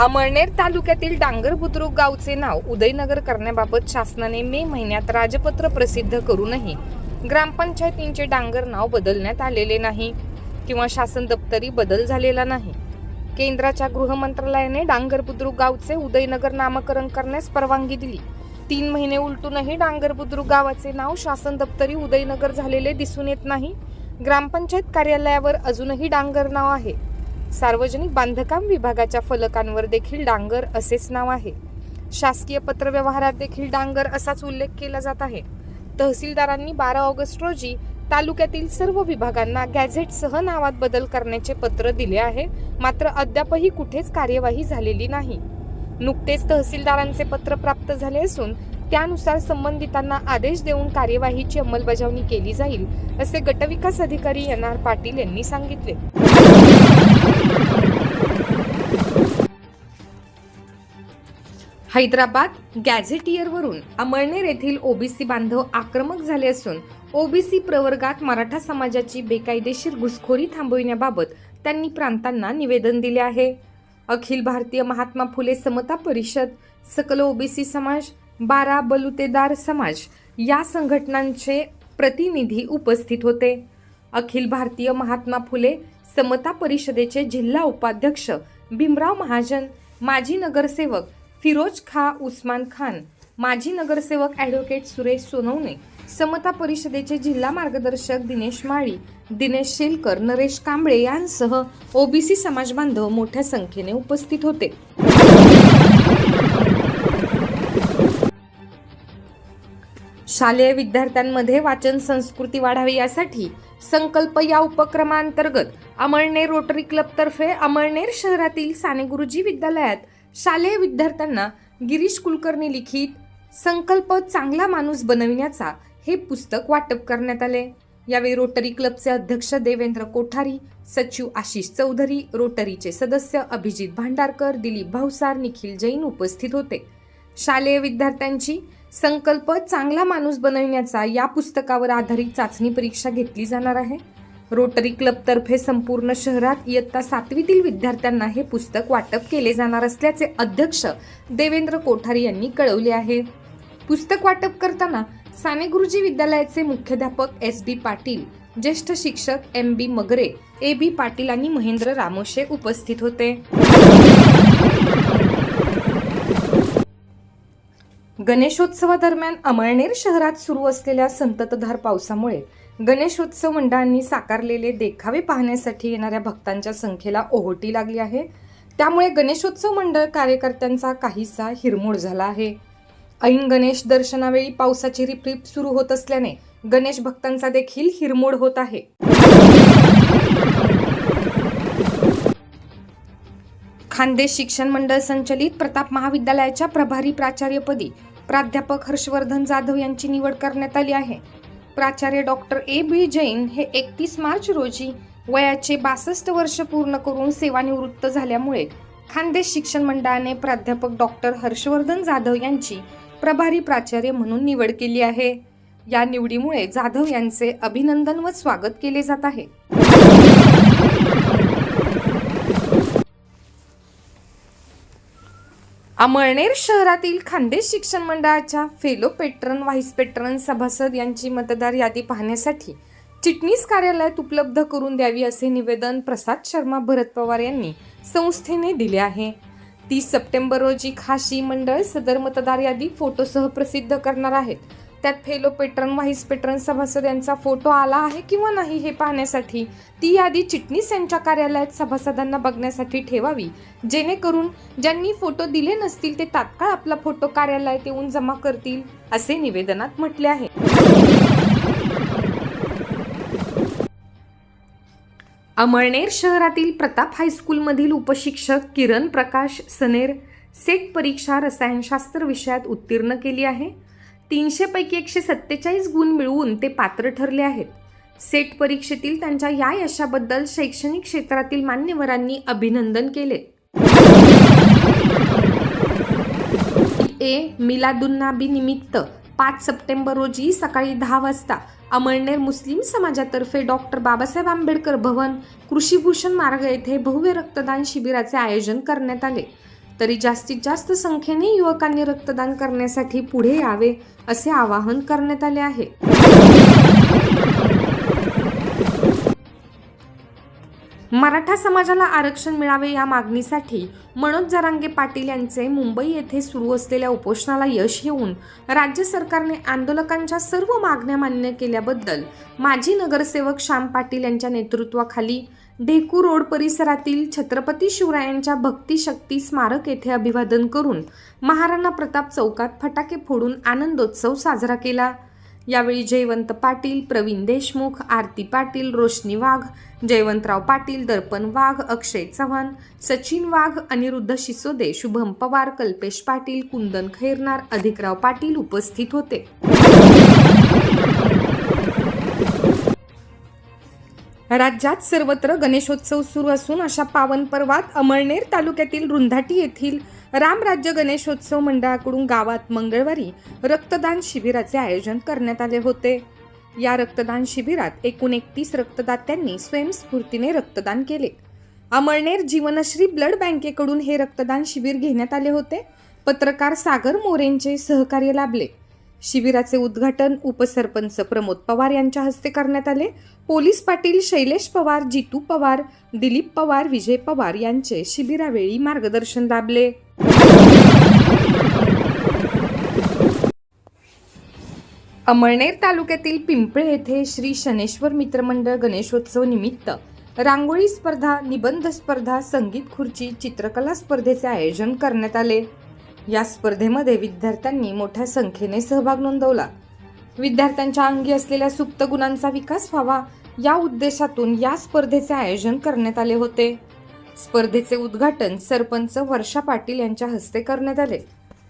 अमळनेर तालुक्यातील डांगर बुद्रुक गावचे नाव उदयनगर करण्याबाबत शासनाने मे महिन्यात राजपत्र प्रसिद्ध करूनही ग्रामपंचायतींचे डांगर नाव बदलण्यात आलेले नाही किंवा शासन दप्तरी बदल झालेला नाही. केंद्राच्या गृहमंत्रालयाने डांगर बुद्रुक गावचे उदयनगर नामकरण करण्यास परवानगी दिली. तीन महिने उलटूनही डांगर बुद्रुक गावाचे नाव शासन दप्तरी उदयनगर झालेले दिसून येत नाही. ग्रामपंचायत कार्यालयावर अजूनही डांगर नाव आहे. सार्वजनिक बांधकाम विभागाच्या फलकांवर देखील डांगर असेच नाव आहे. शासकीय पत्रव्यवहारात देखील डांगर असाच उल्लेख केला जात आहे. तहसीलदारांनी बारा ऑगस्ट रोजी तालुक्यातील सर्व विभागांना गॅझेटसह नावात बदल करण्याचे पत्र दिले आहे. मात्र अद्यापही कुठेच कार्यवाही झालेली नाही. नुकतेच तहसीलदारांचे पत्र प्राप्त झाले असून त्यानुसार संबंधितांना आदेश देऊन कार्यवाहीची अंमलबजावणी केली जाईल असे गटविकास अधिकारी एन आर पाटील यांनी सांगितले. हैदराबाद गॅझेटियरवरून अमळनेर येथील ओबीसी बांधव आक्रमक झाले असून ओबीसी प्रवर्गात मराठा समाजाची बेकायदेशीर घुसखोरी थांबविण्याबाबत त्यांनी प्रांतांना निवेदन दिले आहे. अखिल भारतीय महात्मा फुले समता परिषद सकल ओबीसी समाज बारा बलुतेदार समाज या संघटनांचे प्रतिनिधी उपस्थित होते. अखिल भारतीय महात्मा फुले समता परिषदेचे जिल्हा उपाध्यक्ष भीमराव महाजन माजी नगरसेवक फिरोज खा उस्मान खान माजी नगरसेवक ॲडव्होकेट सुरेश सोनवणे समता परिषदेचे जिल्हा मार्गदर्शक दिनेश माळी दिनेश शेलकर नरेश कांबळे यांसह ओबीसी समाज बांधव मोठ्या संख्येने उपस्थित होते. शालेय विद्यार्थ्यांमध्ये वाचन संस्कृती वाढावी यासाठी संकल्प या उपक्रमांतर्गत अमळनेर रोटरी क्लबतर्फे अमळनेर शहरातील साने गुरुजी विद्यालयात शालेय विद्यार्थ्यांना गिरीश कुलकर्णी लिखित संकल्प चांगला माणूस बनविण्याचा हे पुस्तक वाटप करण्यात आले. यावेळी रोटरी क्लबचे अध्यक्ष देवेंद्र कोठारी सचिव आशिष चौधरी रोटरीचे सदस्य अभिजित भांडारकर दिलीप भावसार निखिल जैन उपस्थित होते. शालेय विद्यार्थ्यांची संकल्प चांगला माणूस बनविण्याचा या पुस्तकावर आधारित चाचणी परीक्षा घेतली जाणार आहे. रोटरी क्लबतर्फे संपूर्ण शहरात इयत्ता सातवीतील विद्यार्थ्यांना हे पुस्तक वाटप केले जाणार असल्याचे अध्यक्ष देवेंद्र कोठारी यांनी कळवले आहे. पुस्तक वाटप करताना साने गुरुजी विद्यालयाचे मुख्याध्यापक एस बी पाटील ज्येष्ठ शिक्षक M B Magare A B Patil आणि महेंद्र रामोशे उपस्थित होते. गणेशोत्सवादरम्यान अमळनेर शहरात सुरू असलेल्या संततधार पावसामुळे गणेशोत्सव मंडळांनी साकारलेले देखावे पाहण्यासाठी येणाऱ्या भक्तांच्या संख्येला ओहोटी लागली आहे. त्यामुळे गणेशोत्सव मंडळ कार्यकर्त्यांचा काहीसा हिरमोड झाला आहे. ऐन गणेश दर्शनावेळी पावसाची रिपरिप सुरू होत असल्याने गणेश भक्तांचा देखील हिरमोड होत आहे. खानदेश शिक्षण मंडळ संचलित प्रताप महाविद्यालयाच्या प्रभारी प्राचार्यपदी प्राध्यापक हर्षवर्धन जाधव यांची निवड करण्यात आली आहे. प्राचार्य डॉक्टर ए बी जैन हे एकतीस मार्च रोजी वयाचे बासष्ट वर्ष पूर्ण करून सेवानिवृत्त झाल्यामुळे खानदेश शिक्षण मंडळाने प्राध्यापक डॉक्टर हर्षवर्धन जाधव यांची प्रभारी प्राचार्य म्हणून निवड केली आहे. या निवडीमुळे जाधव यांचे अभिनंदन व स्वागत केले जात आहे. अमळनेर शहरातील खानदेश शिक्षण मंडळाच्या फेलो पेट्रन व्हाईस पेट्रन सभासद यांची मतदार यादी पाहण्यासाठी चिटणीस कार्यालयात उपलब्ध करून द्यावी असे निवेदन प्रसाद शर्मा भरत पवार यांनी संस्थेने दिले आहे. तीस सप्टेंबर रोजी खाशी मंडळ सदर मतदार यादी फोटोसह प्रसिद्ध करणार आहेत. त्यात फेलो पेट्रन व्हाईस पेट्रन सभासद यांचा फोटो आला आहे किंवा नाही हे पाहण्यासाठी? ती यादी चिटणीस यांच्या कार्यालयात सभासदांना बघण्यासाठी ठेवावी. जेणेकरून ज्यांनी फोटो दिले नसतील ते तात्काळ आपला फोटो कार्यालयात येऊन जमा करतील असे निवेदनात म्हटले आहे. अमळनेर शहरातील प्रताप हायस्कूलमधील उपशिक्षक किरण प्रकाश सनेर सेट परीक्षा रसायनशास्त्र विषयात उत्तीर्ण केली आहे. तीनशेपैकी एकशे सत्तेचाळीस गुण मिळवून ते पात्र ठरले आहेत. सेट परीक्षेतील त्यांच्या या यशाबद्दल शैक्षणिक क्षेत्रातील मान्यवरांनी अभिनंदन केले. ए. मिलादुन्नाबी निमित्त पाच सप्टेंबर रोजी सकाळी दहा वाजता अमळनेर मुस्लिम समाजातर्फे डॉक्टर बाबासाहेब आंबेडकर भवन कृषीभूषण मार्ग येथे भव्य रक्तदान शिबिराचे आयोजन करण्यात आले. तरी जास्तीत जास्त संख्येने युवकांनी रक्तदान करण्यासाठी पुढे यावे असे आवाहन करण्यात आले आहे. मराठा समाजाला आरक्षण मिळावे या मागणीसाठी मनोज जरांगे पाटील यांचे मुंबई येथे सुरू असलेल्या उपोषणाला यश येऊन राज्य सरकारने आंदोलकांच्या सर्व मागण्या मान्य केल्याबद्दल माजी नगरसेवक श्याम पाटील यांच्या नेतृत्वाखाली ढेकू रोड परिसरातील छत्रपती शिवरायांच्या भक्तिशक्ती स्मारक येथे अभिवादन करून महाराणा प्रताप चौकात फटाके फोडून आनंदोत्सव साजरा केला. यावेळी जयवंत पाटील प्रवीण देशमुख आरती पाटील रोशनी वाघ जयवंतराव पाटील दर्पण वाघ अक्षय चव्हाण सचिन वाघ अनिरुद्ध शिसोदे शुभम पवार कल्पेश पाटील कुंदन खैरनार अधिकराव पाटील उपस्थित होते. राज्यात सर्वत्र गणेशोत्सव सुरू असून अशा पावन पर्वात अमळनेर तालुक्यातील रुंधाटी येथील रामराज्य गणेशोत्सव मंडळाकडून गावात मंगळवारी रक्तदान शिबिराचे आयोजन करण्यात आले होते. या रक्तदान शिबिरात एकूण एकतीस रक्तदात्यांनी स्वयंस्फूर्तीने रक्तदान केले. अमळनेर जीवनश्री ब्लड बँकेकडून हे रक्तदान शिबिर घेण्यात आले होते. पत्रकार सागर मोरेंचे सहकार्य लाभले. शिबिराचे उद्घाटन उपसरपंच प्रमोद पवार यांच्या हस्ते करण्यात आले. पोलीस पाटील शैलेश पवार जितू पवार दिलीप पवार विजय पवार यांचे शिबिरावेळी मार्गदर्शन लाभले. अमळनेर तालुक्यातील पिंपळे येथे श्री शनेश्वर मित्रमंडळ गणेशोत्सव निमित्त रांगोळी स्पर्धा निबंध स्पर्धा संगीत खुर्ची चित्रकला स्पर्धेचे आयोजन करण्यात आले. या स्पर्धेमध्ये विद्यार्थ्यांनी मोठ्या संख्येने सहभाग नोंदवला. विद्यार्थ्यांच्या अंगी असलेल्या सुप्त गुणांचा विकास व्हावा या उद्देशातून या स्पर्धेचे आयोजन करण्यात आले होते. स्पर्धेचे उद्घाटन सरपंच वर्षा पाटील यांच्या हस्ते करण्यात आले.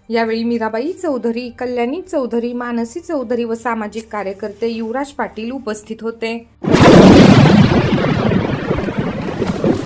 यावेळी मीराबाई चौधरी कल्याणी चौधरी मानसी चौधरी व सामाजिक कार्यकर्ते युवराज पाटील उपस्थित होते.